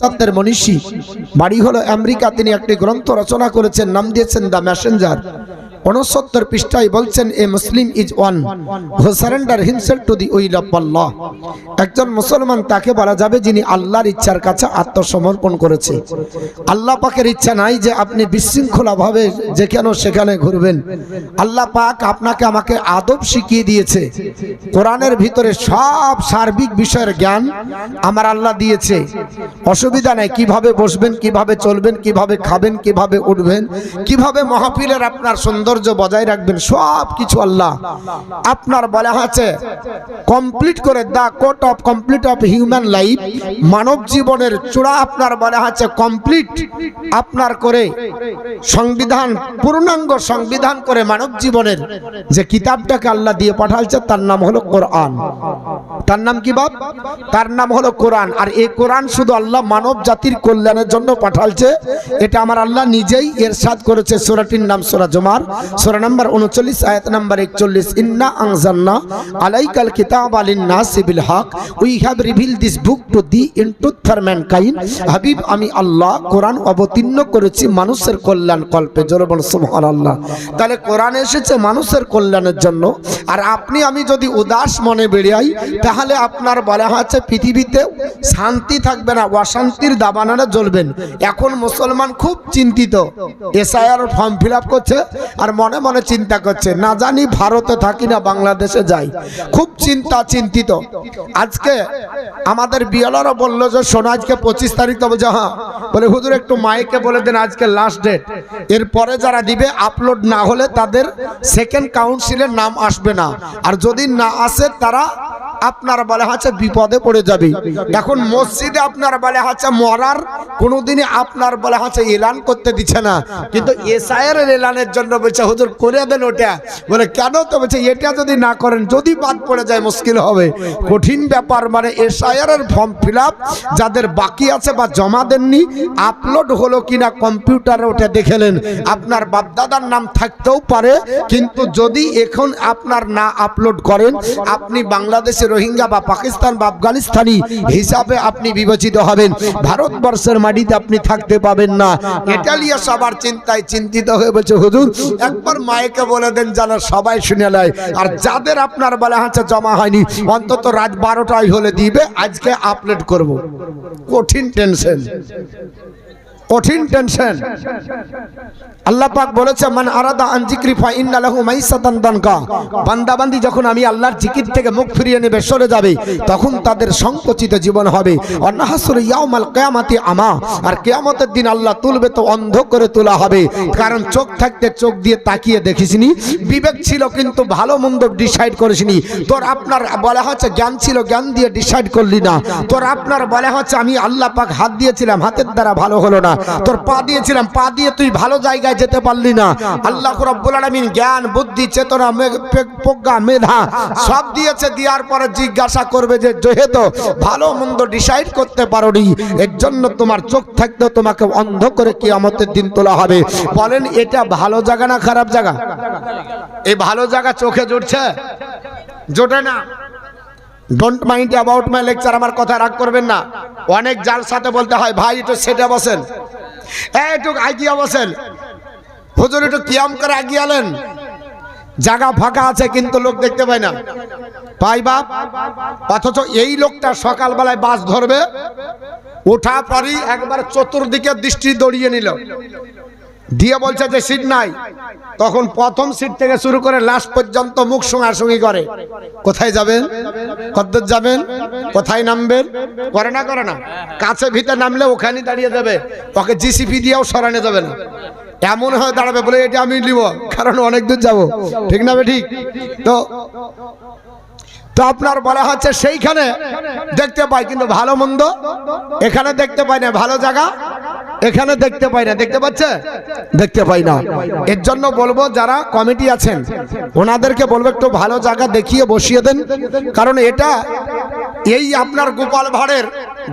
সত্যের মনীষী। বাড়ি হলো আমেরিকা তিনি একটি গ্রন্থ রচনা করেছেন নাম দিয়েছেন দ্য মেসেঞ্জার। উনসত্তর পৃষ্ঠায় বলছেন, a Muslim is one who surrender himself to the will of Allah একজন মুসলমান তাকে বলা যাবে যিনি আল্লাহর ইচ্ছার কাছে আত্মসমর্পণ করেছে। আল্লাহ পাকের ইচ্ছা নাই যে আপনি বিশৃঙ্খলাভাবে যেখানে সেখানে ঘুরবেন। আল্লাহ পাক আপনাকে আমাকে আদব শিখিয়ে দিয়েছে। কোরআনের ভিতরে সব সার্বিক বিষয়ের জ্ঞান আমার আল্লাহ দিয়েছে। অসুবিধা নেই কীভাবে বসবেন, কীভাবে চলবেন, কীভাবে খাবেন, কীভাবে উঠবেন, কীভাবে মহাফিলের আপনার সৌন্দর্য বজায় রাখবেন, সব কিছু আল্লাহ। আপনার বলা আছে কমপ্লিট করে the code of complete of human life মানব জীবনের চূড়া আপনার বলা আছে কমপ্লিট আপনার করে সংবিধান, পূর্ণাঙ্গ সংবিধান করে মানব জীবনের যে কিতাবটাকে আল্লাহ দিয়ে পাঠালছে, তার নাম হলো কোরআন। তার নাম কি বাপ? তার নাম হলো কোরআন। আর এই কোরআন শুধু আল্লাহ মানব জাতির কল্যাণের জন্য পাঠালছে, এটা আমার আল্লাহ নিজেই এরশাদ করেছে, সোরাটির নাম সোরা জমার। উনচল্লিশ, আয়াত একচল্লিশ, ইন্না আংজান্না আলাইকাল কিতাব আলিন হক we have reveal this book to the in tooth for হাবিব, আমি আল্লাহ কোরআন অবতীর্ণ করেছি মানুষের কল্যাণ কল্পে। জোরে বল সুবহানাল্লাহ। তাহলে কোরআন এসেছে মানুষের কল্যাণের জন্য। আর আপনি, আমি যদি উদাস মনে বেরিয়াই তাহলে আপনার বলা হচ্ছে পৃথিবীতে শান্তি থাকবে না, অশান্তির দাবানারা জ্বলবেন। এখন মুসলমান খুব চিন্তিত। এসআইআর ফর্ম ফিল করছে। আর মনে মনে চিন্তা করছে, না জানি ভারতে থাকি না, বাংলাদেশে যাই। খুব চিন্তা চিন্তিত। আজকে আমাদের বিয়ালারও বলল যে, শোনো, আজকে পঁচিশ তারিখ তবে যে হ্যাঁ। বলে, হুজুর, একটু মাইকে বলে দেন আজকে লাস্ট ডেট এরপরে যারা দিবে আপলোড না হলে তাদের সেকেন্ড কাউন্সিলের নাম আসবে না। আর যদি না আসে, তারা আপনার বলে হচ্ছে বিপদে পড়ে যাবে। এখন মসজিদে আপনার বলে হচ্ছে মরার কোনোদিনই আপনার বলে হচ্ছে এলান করতে দিচ্ছে না। কিন্তু এসআইয়ের এলানের জন্য বলছে, হুজুর, করে দেন ওটা। বলে, কেন? তো বলছে, এটা যদি না করেন, যদি বাদ পড়ে যায়, মুশকিল হবে। কঠিন ব্যাপার মানে এসআইআর এর ফর্ম ফিল যাদের বাকি আছে বা জমা দেননি, আপলোড হলো কিনা কম্পিউটারে ওটা দেখেলেন আপনার বাপদাদার নাম থাকতেও পারে, কিন্তু যদি এখন আপনার না আপলোড করেন, আপনি বাংলাদেশে রোহিঙ্গা বা পাকিস্তান বা আফগানিস্তানি হিসাবে আপনি বিবেচিত হবেন। ভারতবর্ষের মাটিতে আপনি থাকতে পাবেন না। ইটালিয়া সবার চিন্তায় চিন্তিত হয়ে বলছে, হুজুর, একবার মায়েকে বলে দেন যেন সবাই শুনে নেয়। আর যাদের আপনার বলা হচ্ছে জমা হয়নি, অন্তত রাত বারোটায় হলে দিবে, আজকে আপলোড করব। কঠিন টেনশন কঠিন টেনশন। আল্লাহ পাক বলেছে, মান আরাদা আন জিক্রি ফা ইন্না লাহু মাইসাতান দানকা। বান্দাবান্দি যখন আমি আল্লাহর জিকির থেকে মুখ ফিরিয়ে নেবে, সরে যাবে, তখন তাদের সংকুচিত জীবন হবে। অন্নাহাসুর ইয়াউমাল কিয়ামাতি আমা, আর কিয়ামতের দিন আল্লাহ তুলবে তো অন্ধ করে তোলা হবে। কারণ চোখ থাকতে চোখ দিয়ে তাকিয়ে দেখিসনি। বিবেক ছিল কিন্তু ভালো মন্দ ডিসাইড করিসনি। তোর আপনার বলা হচ্ছে, জ্ঞান ছিল, জ্ঞান দিয়ে ডিসাইড করলি না। তোর আপনার বলা হচ্ছে, আমি আল্লাহ পাক হাত দিয়েছিলাম, হাতের দ্বারা ভালো হলো না। তোর পা দিয়েছিলাম, পা দিয়ে তুই ভালো জায়গায় যেতে পারলি না। আল্লাহ রব্বুল আলামিন জ্ঞান, বুদ্ধি, চেতনা প্রজ্ঞা, মেধা সব দিয়েছে, দেওয়ার পরে জিজ্ঞাসা করবে যে, যেহেতু ভালো মন্দ ডিসাইড করতে পারোনি, এর জন্য তোমার চোখ থাকতেও তোমাকে অন্ধ করে কি কিয়ামতের দিন তোলা হবে। বলেন, এটা ভালো জায়গা না খারাপ জায়গা? এই ভালো জায়গা চোখে জুটছে জোটে না। Don't mind about my lecture আমার কথা রাগ করবেন না। অনেক জাল সাথে বলতে হয়, ভাই, একটু সেটা বসেন। এই, একটু আগিয়ে বসেন। হুজুর, একটু কিয়াম করে আগিয়ালেন জায়গা ফাঁকা আছে, কিন্তু লোক দেখতে পায় না। পাই বাপ, অথচ এই লোকটা সকালবেলায় বাস ধরবে ওঠা পরই একবার চতুর্দিকে দৃষ্টি দড়িয়ে নিল। দিয়ে বলছে যে সিট নাই। তখন প্রথম সিট থেকে শুরু করে লাস্ট পর্যন্ত মুখ সঙ্গাসঙ্গি করে। কোথায় যাবেন? কদ্দূর যাবেন? কোথায় নামবেন? করে না করে না। কাছে ভিতরে নামলে ওখানেই দাঁড়িয়ে যাবে। ওকে জিসিপি দিয়েও সরানো যাবে না। এমন হয়ে দাঁড়াবে বলে এটা আমি নিব, কারণ অনেক দূর যাব। ঠিক না ঠিক? তো তো আপনার বলা হচ্ছে সেইখানে দেখতে পাই, কিন্তু ভালো মন্দ এখানে দেখতে পাই না। ভালো জায়গা? এখানে দেখতে পাই না। দেখতে পাচ্ছে? দেখতে পাই না। এর জন্য বলব, যারা কমিটি আছেন, ওনাদেরকে বলব, একটু ভালো জায়গা দেখিয়ে বসিয়ে দেন। কারণ এটা, এই আপনার গোপাল ভাঁড়ের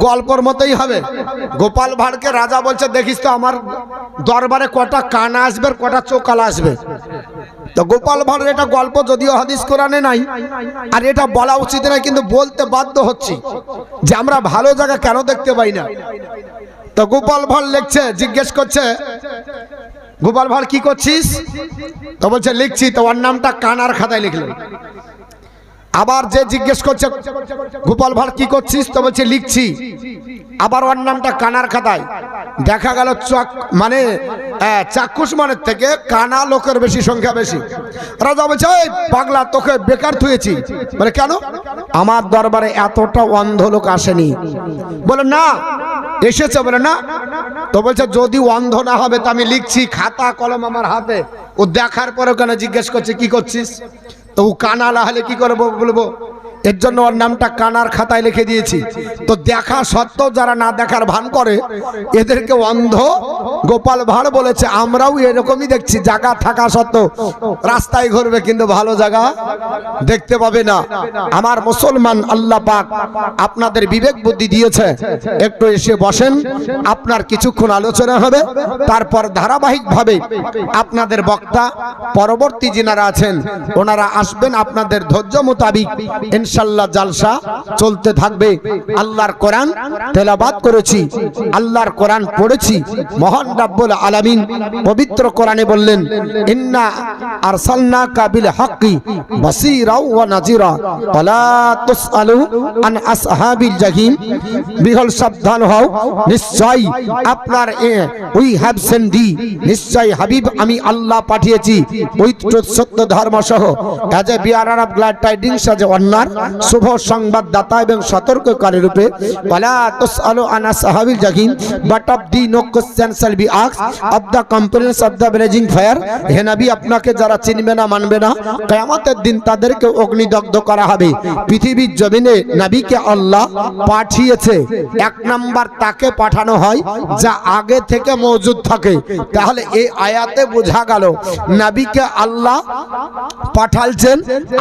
গল্পর মতোই হবে। গোপাল ভাঁড়কে রাজা বলছে, দেখিস তো, আমার দরবারে কটা কান আসবে কটা চোকাল আসবে। তো গোপাল ভাঁড়ের এটা গল্প যদিও হাদিস কোরআনে নাই, আর এটা বলা উচিত না কিন্তু বলতে বাধ্য হচ্ছি যে আমরা ভালো জায়গা কেন দেখতে পাই না? তো গোপাল ভাঁড় লিখছে, জিজ্ঞেস করছে, গোপাল ভাঁড়, কি করছিস? তো বলছে, লিখছি, তো ওর নামটা কানার খাতায় লিখলেন আবার যে জিজ্ঞেস করছে, গোপাল ভাঁড়, কি করছিস? তো বলছে, লিখছি। আবার ওর নামটা কানার খাতায়। দেখা গেল চক মানে চাক্ষুষ মানের থেকে কানা লোকের বেশি সংখ্যা বেশি। রাজা বলছে ওই পাগলা, তোকে বেকার থুয়েছি। বলে, কেন? আমার দরবারে এতটা অন্ধ লোক আসেনি। বলে, না, এসেছে। বলে, না। তো বলছে, যদি অন্ধ না হবে তো আমি লিখছি খাতা, কলম আমার হাতে। ও দেখার পরে ওখানে জিজ্ঞেস করছে, কি করছিস? তো ও কানা না হলে কি করব বলব? এর জন্য ওর নামটা কানার খাতায় লিখে দিয়েছি। তো দেখা সত্ত্বেও যারা না দেখার ভান করে, এদেরকে অন্ধ গোপাল ভাঁড় বলেছে, আমরাও এরকমই দেখছি, জায়গা থাকা সত্ত্বেও রাস্তায় ঘুরবে, কিন্তু ভালো জায়গা দেখতে পাবে না। আমার মুসলমান আল্লাহ পাক আপনাদের বিবেক বুদ্ধি দিয়েছে, একটু এসে বসেন, আপনার কিছুক্ষণ আলোচনা হবে, তারপর ধারাবাহিকভাবে আপনাদের বক্তা, পরবর্তী যিনারা আছেন, ওনারা আসবেন, আপনাদের ধৈর্য মোতাবিক ইনশাল্লাহ জালসা চলতে থাকবে। আল্লাহর কোরআন তেলাবাদ করেছি, আল্লাহর কোরআন পড়েছি। মহান রাব্বুল আলামিন পবিত্র কোরআনে বললেন, ইন্না আরসালনা কাবিল হাক্কি বাসীরাও ওয়া নাজিরা ওয়ালা তুসআলু আন আসহাবিল জাহিম। বিহল সাবধান হও, নিশ্চয় আপনার উই হ্যাভ সেন্ড নিশ্চয় হাবিব আমি আল্লাহ পাঠিয়েছি। ওই সত্য ধর্ম সহ as a bearer of glad tidings as a অন্যার শুভ সংবাদদাতা এবং সতর্ককারী রূপে ওয়ালা তুসআলু আন আসহাবিল জাহিম but of the no question shall be ask of the companions of the blazing fire হে নবী, আপনাকে যারা চিনবে না, মানবে না, কিয়ামতের দিন তাদেরকে অগ্নিদগ্ধ করা হবে। পৃথিবীর জমিনে নবীকে আল্লাহ পাঠিয়েছে। এক নাম্বার তাকে পাঠানো হয় যা আগে থেকে মজুদ থাকে। তাহলে এই আয়াতে বোঝা গেল, নবীকে আল্লাহ পাঠালছেন,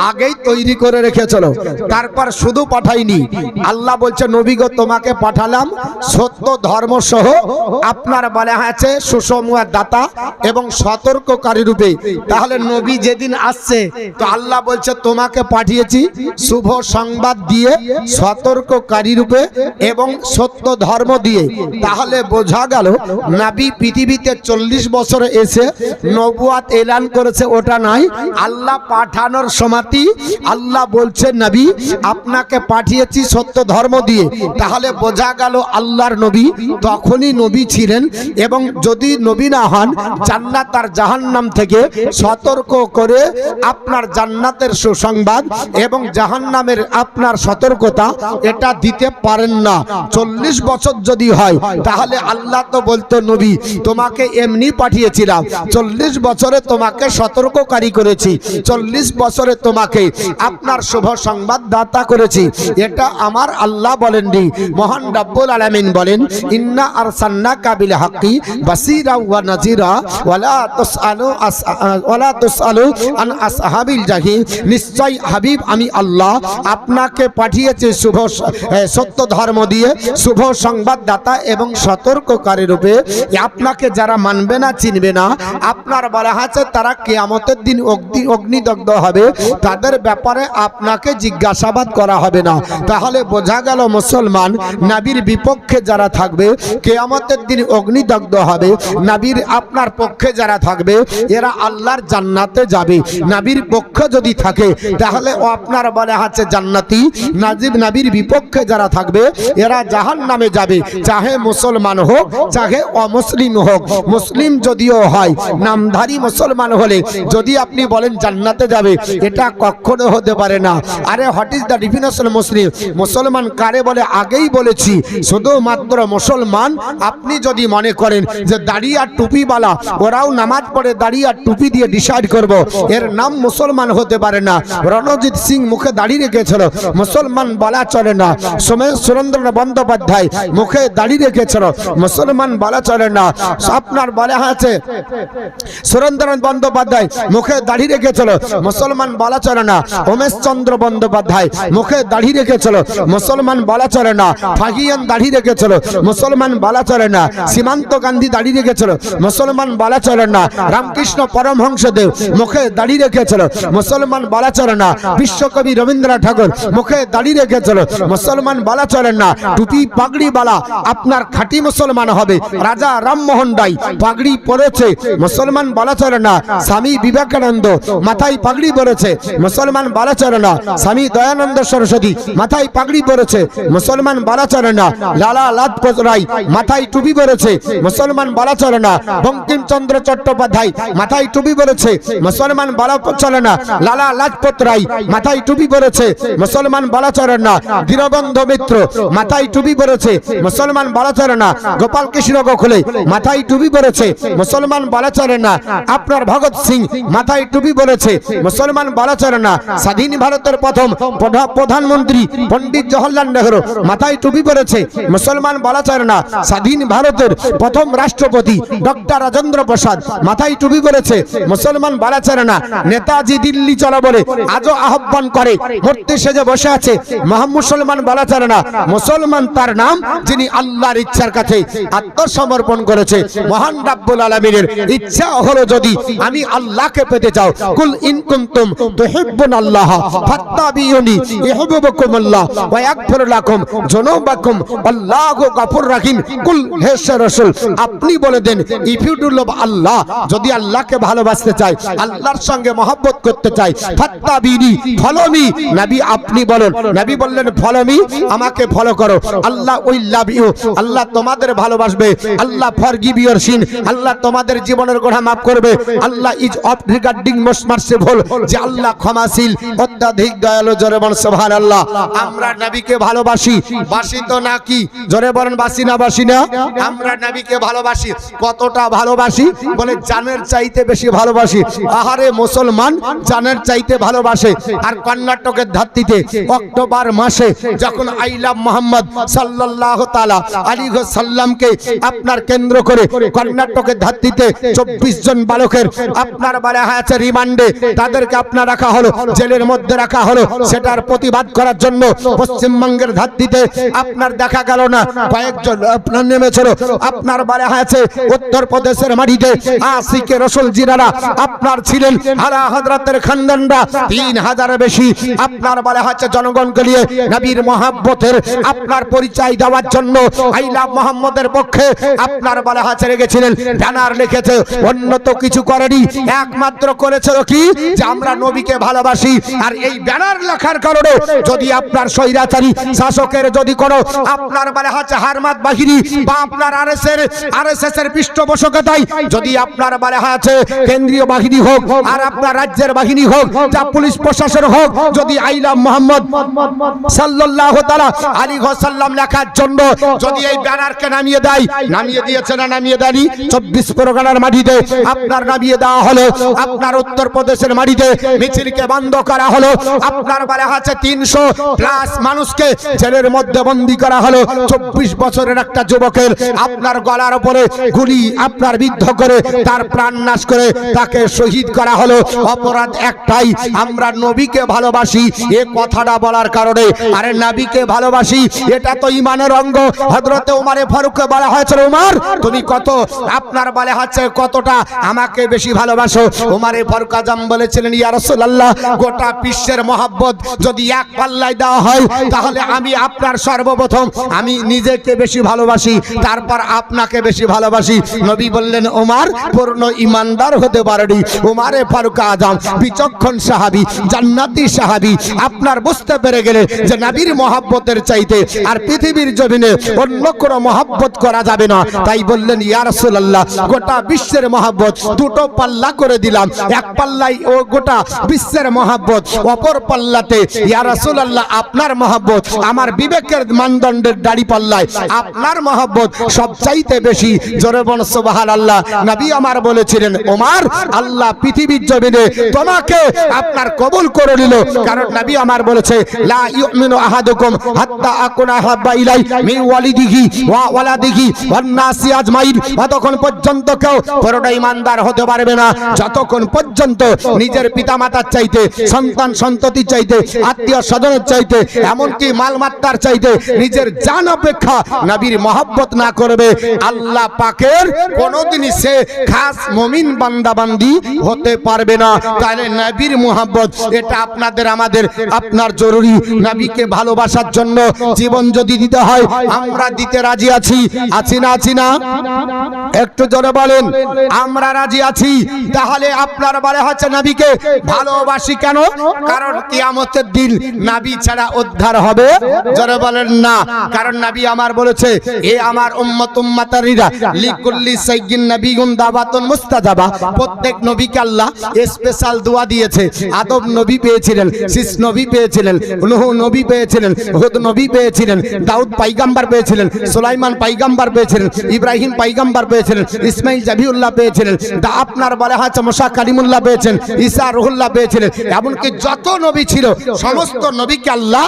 আগেই তৈরি করে রেখেছিল। তারপর শুধু পাঠাইনি। আল্লাহ বলছে, নবী গো, তোমাকে পাঠালাম সত্য, ধর্ম সহ। আপনার বলা আছে সুষমুয়ার দাতা এবং সতর্ককারী রূপে। তাহলে নবী যেদিন আসছে, তো আল্লাহ বলছে, তোমাকে পাঠিয়েছি শুভ সংবাদ দিয়ে, সতর্ককারী রূপে এবং সত্য, ধর্ম দিয়ে। তাহলে বোঝা গেল, নাবি পৃথিবীতে চল্লিশ বছরে এসে নবুয়াত এলান করেছে, ওটা নাই। আল্লাহ পাঠানোর সমাতি আল্লাহ বলছে, নবী আপনাকে পাঠিয়েছি সত্য ধর্ম দিয়ে। তাহলে বোঝা গেল আল্লাহর নবী তখনই নবী ছিলেন এবং যদি নবী না হন, জান্নাত আর জাহান্নাম থেকে সতর্ক করে আপনার জান্নাতের সুসংবাদ এবং জাহান্নামের আপনার সতর্কতা এটা দিতে পারেন না। চল্লিশ বছর যদি হয়, তাহলে আল্লাহ তো বলতো, নবী, তোমাকে এমনি পাঠিয়েছিলাম। চল্লিশ বছরে তোমাকে সতর্ককারী করেছি। চল্লিশ বছরে তোমাকে আপনার শুভ সংবাদ দাতা করেছি। এটা আমার আল্লাহ বলেননি, মহান রাব্বুল আলামিন বলেন, ইন্না আরসালনা কাবিল হাক্কি বাসীরা ওয়া নাজিরা ওয়ালা তুসআলু ওয়ালা তুসআলু আন আসহাবিল জাহিম নিশ্চয় হাবিব, আমি আল্লাহ আপনাকে পাঠিয়েছি শুভ সত্য ধর্ম দিয়ে, শুভ সংবাদদাতা এবং সতর্ককারী রূপে। আপনাকে যারা মানবে না, চিনবে না, আপনার বলা আছে তারা কেয়ামতের দিন অগ্নি, অগ্নিদগ্ধ হবে। তাদের ব্যাপারে আপনাকে জিজ্ঞাসাবাদ করা হবে না। তাহলে বোঝা গেল মুসলমান, নাবির বিপক্ষে যারা থাকবে, কেয়ামতের দিন অগ্নিদগ্ধ হবে। নাবির আপনার পক্ষে যারা থাকবে, এরা আল্লাহর জান্নাতে যাবে। নাবির পক্ষে যদি থাকে, তাহলে ও আপনার বলে আছে জান্নাতি। নাজিব নাবির বিপক্ষে যারা থাকবে, এরা জাহান নামে যাবে। চাহে মুসলমান হোক, চাহে অমুসলিম হোক। মুসলিম যদিও হয়, নামধারী মুসলমান হলে যদি আপনি বলেন জান্নাতে যাবে, এটা কখনো হতে পারে না। আরে what is the definition Muslim মুসলমান কারে বলে, আগেই বলেছি, শুধুমাত্র মুসলমান। আপনি যদি মনে করেন করেন যে দাড়ি আর টুপিওয়ালা ওরাও নামাজ পড়ে দাড়ি আর টুপি দিয়ে ডিসাইড করব, এর নাম মুসলমান হতে পারে না। রণজিৎ সিং মুখে দাড়ি রেখেছিল, মুসলমান বলা চলে না। সোমেশ সুরেন্দ্রনাথ বন্দ্যোপাধ্যায় মুখে দাড়ি রেখেছিল, মুসলমান বলা চলে না। আপনার বলা আছে সুরেন্দ্রনাথ বন্দ্যোপাধ্যায় মুখে দাড়ি রেখেছিল, মুসলমান বলা চলে না। উমেশ চন্দ্র বন্দ্যোপাধ্যায় মুখে দাড়ি রেখেছিল মুসলমান বলা চলে না ফাহিয়ান দাড়ি রেখেছিল মুসলমান বলা চলে না, সীমান্ত গান্ধী রেখেছিল মুসলমান বলা চলে না, রামকৃষ্ণ পরমহংসদেব মুখে রেখেছিল মুসলমান বলা চলে না, বিশ্বকবি রবীন্দ্রনাথ ঠাকুর, মুখে রেখেছিল মুসলমান বলা চলে না, টুপি পাগড়ি বালা, আপনার খাঁটি মুসলমান হবে। রাজা রামমোহন রায় পাগড়ি পরেছে। মুসলমান বলা চলে না, স্বামী বিবেকানন্দ মাথায় পাগড়ি পরেছে। মুসলমান বলা চলে না, স্বামী দয়ানন্দ সরস্বতী, মাথায় পাগড়ি পরেছে, মুসলমান বলা চলে না লালা লাজপত রায় মাথায় টুপি পরেছে, মুসলমান বলা চলে না বঙ্কিমচন্দ্র চট্টোপাধ্যায়, মাথায় টুপি পরেছে, মুসলমান বলা চলে না লালা লাজপত রায় মাথায় টুপি পরেছে, মুসলমান বলা চলে না দীনবন্ধু মিত্র, মাথায় টুপি পরেছে, মুসলমান বলা চলে না গোপাল কৃষ্ণ গোখলে, মাথায় টুপি পরেছে, মুসলমান বলা চলে না আপনার ভগৎ সিং, মাথায় টুপি পরেছে, মুসলমান বলা চলে না স্বাধীন ভারতের প্রথম প্রধানমন্ত্রী পণ্ডিত জওহরলাল নেহরু মাথায় টুপি পরেছে। মুসলমান বলা চলে না। স্বাধীন ভারতের প্রথম রাষ্ট্রপতি ডক্টর রাজেন্দ্র প্রসাদ মাথায় টুপি পরেছে। মুসলমান বলা চলে না। নেতাজি দিল্লি চলো বলে আজও আহ্বান করে। মূর্তি সেজে বসে আছে। মহামুসলমান বলা চলে না। মুসলমান তার নাম, যিনি আল্লাহর ইচ্ছার কাছে আত্মসমর্পণ করেছে। মহান রাব্বুল আলামিনের ইচ্ছা হলো যদি আমি আল্লাহকে পেতে চাও। কুল ইন কুনতুম তুহিব্বুন আল্লাহ ফাত্তাবিউনি ইউহিব্বুকুম আল্লাহ ওয়া ইয়াগফির লাকুম যুনুবাকুম। আল্লাহু গফুর রাহিম। কুল হে রাসূল, আপনি বলে দেন if you do love Allah, যদি আল্লাহকে ভালোবাসতে চাই আল্লাহর সঙ্গে মহব্বত করতে চাই ফাত্তাবিনি ফলো মি নবী আপনি বলেন, নবী বললেন ফলো মি আমাকে ফলো করো। আল্লাহ উই লাভ ইউ। আল্লাহ তোমাদের ভালোবাসবে। Allah forgive your sin Allah তোমাদের জীবনের গোনা maaf করবে। Allah is of regarding most merciful যে আল্লাহ ক্ষমাশীল, অত্যাধিক দয়ালু জোরে বলেন সুবহানাল্লাহ। আমরা নবীকে ভালোবাসি, বাসি তো নাকি? জোরে বলেন, বাসি না বাসি না? আমরা নবীকে ভালোবাসি, কতটা ভালোবাসি? বলে, জানের চাইতে বেশি ভালোবাসি। আহারে, মুসলমান জানের চাইতে ভালোবাসে। আর কর্ণাটকের ধাত্রীতে, অক্টোবর মাসে যখন আইলাম মোহাম্মদ সাল্লাল্লাহ তাআলা আলী সাল্লামকে আপনার কেন্দ্র করে কর্ণাটকের ধাত্রীতে চব্বিশ জন বালকের আপনার বলা হয়েছে রিমান্ডে, তাদেরকে আপনার রাখা হলো, জেলের মধ্যে রাখা হলো। সেটার প্রতিবাদ করার জন্য পশ্চিমবঙ্গের ধাত্রীতে আপনার দেখা গেল না। কয়েকজন আপনার নেমেছিল। আপনার বলা হয়েছে উত্তর প্রদেশের মাটিতে। আশিকে রসুল জিরারা আপনার ছিলেন হারা হজরতের খানদানরা। তিন হাজারের বেশি আপনার বলা হচ্ছে জনগণকে নিয়ে নবীর মহাব্বতের আপনার পরিচয় দেওয়ার জন্য আইলা মোহাম্মদের পক্ষে আপনার বলা হচ্ছে রেখেছিলেন। ব্যানার লিখেছে, অন্য তো কিছু করেনি। একমাত্র করেছিল কি? যে আমরা নবীকে ভালোবাসি। আর এই ব্যানার লেখার কারণে যদি আপনার স্বৈরাচারী শাসকের যদি কোনো আপনার বলে হচ্ছে হারমাত বাহিনী বা আপনার আরএস এর আরএসএস এর পৃষ্ঠপোষকতায় যদি আপনার বলে আছে কেন্দ্রীয় বাহিনী হোক আর আপনার রাজ্যের বাহিনী হোক যা পুলিশ প্রশাসন হোক যদি আইলাম মোহাম্মদ সাল্লাল্লাহু তাআলা আলী সাল্লাম লেখার জন্য যদি এই ব্যানারকে নামিয়ে দেয় নামিয়ে দিয়েছে না নামিয়ে দেয়নি? চব্বিশ পরগনার মাটিতে আপনার নামিয়ে দেওয়া হলো আপনার উত্তর প্রদেশের মাটিতে মিছিলকে বন্ধ করা হলো আপনার বলা আছে তিনশো প্লাস মানুষকে জেলের মধ্যে বন্দি করা হলো। চব্বিশ বছরের একটা যুবকের আপনার গলার উপরে গুলি আপনার বিদ্ধ করে তার প্রাণ নাশ করে তাকে শহীদ করা হলো। অপরাধ একটাই, আমরা নবীকে ভালোবাসি, এ কথাটা বলার কারণে। আরে নবীকে ভালোবাসি, এটা তো ইমানের অঙ্গ। হযরতে উমারে ফারুককে বলা হয়েছিল, উমার, তুমি কত আপনার বলে হচ্ছে, কতটা আমাকে বেশি ভালোবাসো? উমারে ফারুক আজম বলেছিলেন, ইয়া গোটা বিশ্বের মহব্বত যদি এক পাল্লায় দেওয়া হয়, তাহলে আমি আপনার সর্বপ্রথম, আমি নিজেকে বেশি ভালোবাসি, তারপর আপনাকে বেশি ভালোবাসি। নবী বললেন ওমার পূর্ণ ইমানদার হতে পারেনি ওমারে ফারুক আজম, বিচক্ষণ সাহাবী, জান্নাতি সাহাবী। আপনার বুঝতে পেরে গেলে যে নবীর মহাব্বতের চাইতে আর পৃথিবীর জমিনে অন্য কোনো মহাব্বত করা যাবে না। তাই বললেন, ইয়া রাসূলুল্লাহ, গোটা বিশ্বের মহাব্বত দুটো পাল্লা করে দিলাম। এক পাল্লাই ও গোটা বিশ্বের মহাব্বত, অপর পাল্লাতে ইয়া রাসূলুল্লাহ, আপনার মহাব্বত, আমার বিবেকের মানদণ্ডের দাড়ি পাল্লায়, আপনার মহাব্বত সবচাইতে বেশি। জোরে বন সুবহান আল্লাহ নবী আমার বলেছিলেন, ওমার, আল্লাহ পৃথিবীর জমিনে তোমাকে আপনার কবুল করে নিল। কারণ নবী আমার বলেছে, লা ইউমিনু আহাদুকুম হাত্তা আকুনা হাব্বা ইলাই মিন ওয়ালিদিহি ওয়া ওয়ালাদিহি ওয়ান নাসি আজমাইন। পর্যন্ত কেউ পুরোটা ইমানদার হতে পারবে না। যতক্ষণ পর্যন্ত নিজের পিতামাতার চাইতে সন্তান সন্ততির চাইতে আত্মীয় স্বজনের চাইতে, এমনকি মালমাত্তার চাইতে নিজের জান অপেক্ষা নবীর মহব্বত না করবে। আল্লাহ পাকের কোনোদিনই সে খাস মমিন বান্দাবান্দি হতে পারবে না। তাহলে নবীর মহব্বত, এটা আপনাদের, আমাদের, আপনার জরুরি। নবীকে ভালোবাসার জন্য জীবন যদি দিতে হয়, আমরা দিতে রাজি আছি। আছি না আছি না? একটু জোরে বলেন, আমরা রাজি আছি। তাহলে আপনার বলে হচ্ছে নবীকে ভালোবাসি কেন? কারণ কিয়ামতের দিন নাবি ছাড়া উদ্ধার হবে? জোরে বলেন না। কারণ নাবি আমার বলেছে, এ আমার উম্মত উম্মাতারিরা, লিকুল্লি সাইয়্যিন নবিয়ুন দাওয়াতুন মুস্তাজাবা। প্রত্যেক নবীকে আল্লাহ স্পেশাল দোয়া দিয়েছে। আদম নবী পেয়েছিলেন শীষ নবী পেয়েছিলেন, নূহ নবী পেয়েছিলেন, হুদ নবী পেয়েছিলেন, দাউদ পাইগাম্বার পেয়েছিলেন, সুলাইমান পাইগাম্বার পেয়েছিলেন, ইব্রাহিম পাইগাম্বার পেয়েছিলেন, ইসমাইল জাবিউল্লাহ পেয়েছিলেন, দা আপনার বলা হচ্ছে মোসা কালিমুল্লাহ পেয়েছেন, ঈসা রুহুল্লাহ পেয়েছিলেন। এমনকি যত নবী ছিল সমস্ত নবীকে আল্লাহ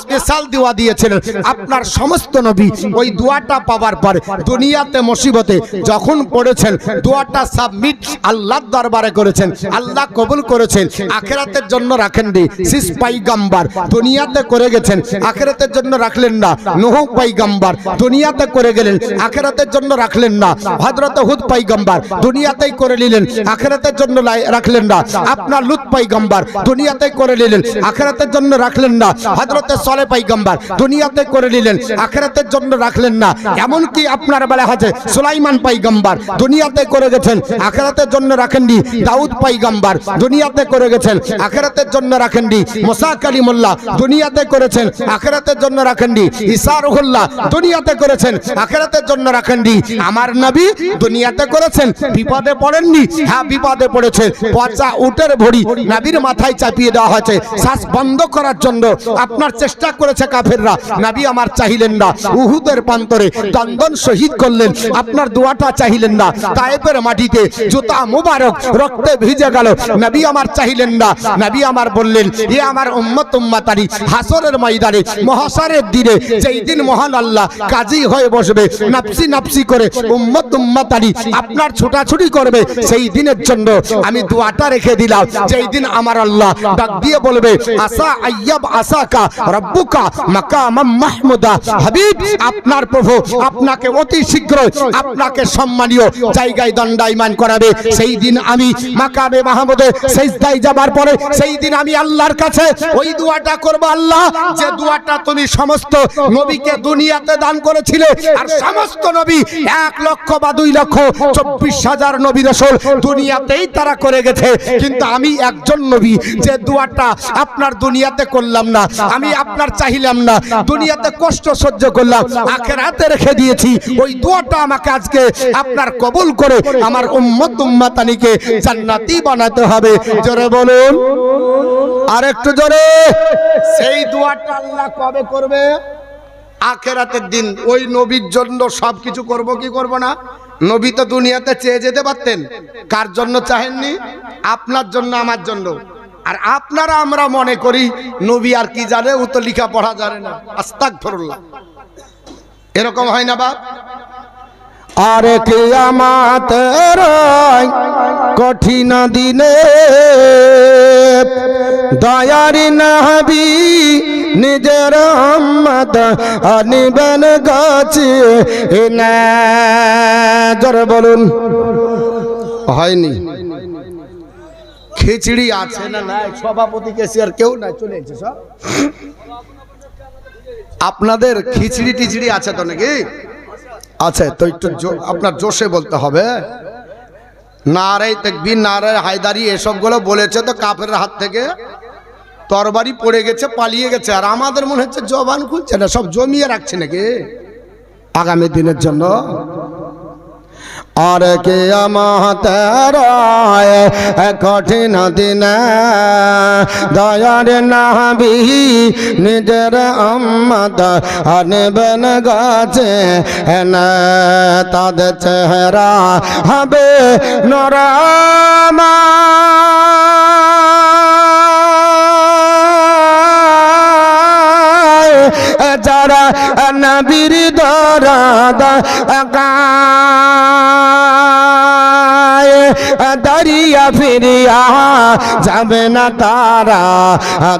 স্পেশাল দোয়া দিয়েছিলেন। আপনার সমস্ত নবী ওই দোয়াটা পাওয়ার পরে দুনিয়াতে মুসিবতে যখন পড়েছেন, দোয়াটা সাবমিট আল্লাহর দরবারে করেছেন, আল্লাহ কবুল করেছেন। আখেরাতের জন্য রাখেন দি সিস পাইগাম্বার দুনিয়াতে করে গেছেন। আখেরাতের জন্য রাখলেন না, নোহ পাইগাম্বার দুনিয়াতে করে গেলেন। আখেরাতের জন্য রাখলেন না, হযরত হুদ পাইগাম্বার দুনিয়াতেই করে নিলেন। আখেরাতের জন্য রাখলেন না, আপনার লুত পাইগাম্বার দুনিয়াতেই করে নিলেন। আখেরাতের জন্য রাখলেন না। হযরত সলে পাইগাম্বার দুনিয়াতে করে নিলেন। আখেরাতের জন্য রাখলেন না। এমনকি আপনার বেলা আছে সুলাইমান পাইগাম্বার দুনিয়াতে করে গেছেন। আখেরাতের জন্য রাখেননি। দাউদ পাইগাম্বার দুনিয়াতে করে গেছেন। আখেরাতের জন্য রাখেননি। মোসা কালিমুল্লাহ দুনিয়াতে করেছেন। আখেরাতের জন্য রাখেননি। ঈসা রুহুল্লাহ দুনিয়াতে করেছেন। আখেরাতের জন্য রাখেননি। আমার নবী দুনিয়াতে করেছেন। বিপদে পড়েননি। হ্যাঁ বিপদে পড়েছে। পচা উটের ভরি নবীর মাথায় চাপিয়ে দেওয়া হয়েছে। শ্বাস বন্ধ করার জন্য আপনার চেষ্টা করেছে কাফেররা। নবী আমার চাহিলেন না। উহুদের প্রান্তরে দন্দন শহীদ করলেন। আপনার দোয়াটা চাহিলেন না। তায়েবের মাটিতে জুতা মুবারক রক্তে ভিজে গেল। নবী আমার চাহিলেন না। নবী আমার বললেন, এ আমার উম্মত উম্মাতারি, হাসরের ময়দানে, মহাসারের দিনে, যেই দিন মহান আল্লাহ কাজী হয়ে বসবে নাপসি নাপসি করে উম্মত উম্মাতারি আপনার ছোটাছুটি করবে, সেই দিনের জন্য আমি দোয়াটা রেখে দিলাম। যেই দিন আমার আল্লাহ ডাক দিয়ে বলবে আসা আইয়াব আসাকা রব্বুকা মাকামাম মাহমুদা। হাবিব আপনার প্রভু আপনাকে অতি শীঘ্র আপনাকে সম্মানীয় জায়গায় দণ্ডায়মান করাবে। সেই দিন আমি মাকামে মাহমুদে সেজদায় যাবার পরে সেই দিন আমি আল্লাহর কাছে ওই দোয়াটা করব আল্লাহ যে দোয়াটা তুমি সমস্ত নবীকে দুনিয়াতে দান করেছিলে আর সমস্ত নবী এক লক্ষ বা দুই লক্ষ চব্বিশ হাজার নবী রসল দুনিয়াতেই তারা করে গেছে। কিন্তু আমি একজন নবী যে দোয়াটা আপনার দুনিয়াতে করলাম না। আমি আপনার চাহিলাম না। দুনিয়াতে কষ্ট সহ্য করলাম। আখের আখেরাতে রেখে দিয়েছি। ওই দোয়াটা আমাকে আজকে আপনার কবুল করে আমার উম্মত উম্মাতানিকে জান্নাতি বানাতে হবে। জোরে বলুন। আর একটু জোরে। সেই দোয়াটা আল্লাহ কবে করবে? আখেরাতের দিন ওই নবীর জন্য সব কিছু করব কি করব না? নবী তো দুনিয়াতে চেয়ে যেতে পারতেন। কার জন্য চাহেননি? আপনার জন্য আমার জন্য। আর আপনারা আমরা মনে করি নবী আর কি জানে ও তো লিখা পড়া জানে না। আস্তাক ধরুল্লাহ এরকম হয় না বাপ? আর কিয়ামাতের কঠিন দিনে দয়ারি নাবি নিজের আম্মদ আনিবেন গাছে জোর বলুন। হয়নি। খিচড়ি আছে না নাই? সভাপতি কেসিয়ার কেউ নাই চলে এসেছে সব। আপনাদের খিচড়ি টিচড়ি আছে তো নাকি? আছে তো একটু আপনার জোশে বলতে হবে। নারাই তেকবির নারায় হায়দারি এসবগুলো বলেছে তো কাফের হাত থেকে। তরবারি পড়ে গেছে পালিয়ে গেছে। আর আমাদের মনে হচ্ছে জবান খুলছে না সব জমিয়ে রাখছে নাকি? আগামী দিনের জন্য। আর কে আমাতের কঠিন দিনে দয়ার নাবি নিজের আম্মদ আনবেন গাছে। তাদের চেহারা হবে নরামা। যারা নবীর দরাদা দাঁড়িয়া ফিরিয়া যাবে না তারা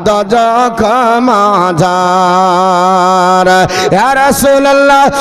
দজক মাজার যার রাসূলুল্লাহ